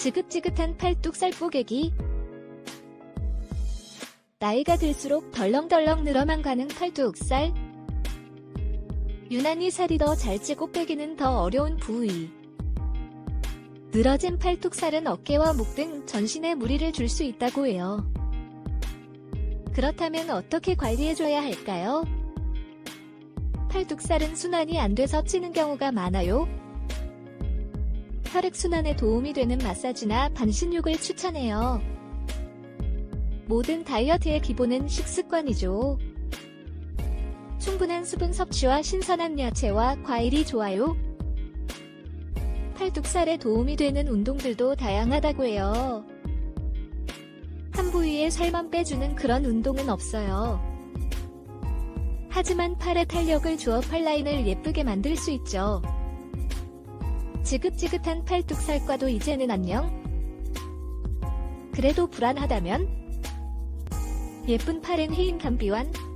지긋지긋한 팔뚝살 뽀개기. 나이가 들수록 덜렁덜렁 늘어만 가는 팔뚝살. 유난히 살이 더 잘 찌고 빼기는 더 어려운 부위. 늘어진 팔뚝살은 어깨와 목 등 전신에 무리를 줄 수 있다고 해요. 그렇다면 어떻게 관리해줘야 할까요? 팔뚝살은 순환이 안 돼서 찌는 경우가 많아요. 혈액순환에 도움이 되는 마사지나 반신욕을 추천해요. 모든 다이어트의 기본은 식습관이죠. 충분한 수분 섭취와 신선한 야채와 과일이 좋아요. 팔뚝살에 도움이 되는 운동들도 다양하다고 해요. 한 부위에 살만 빼주는 그런 운동은 없어요. 하지만 팔에 탄력을 주어 팔라인을 예쁘게 만들 수 있죠. 지긋지긋한 팔뚝살과도 이제는 안녕? 그래도 불안하다면? 예쁜 팔엔 혜인 감비완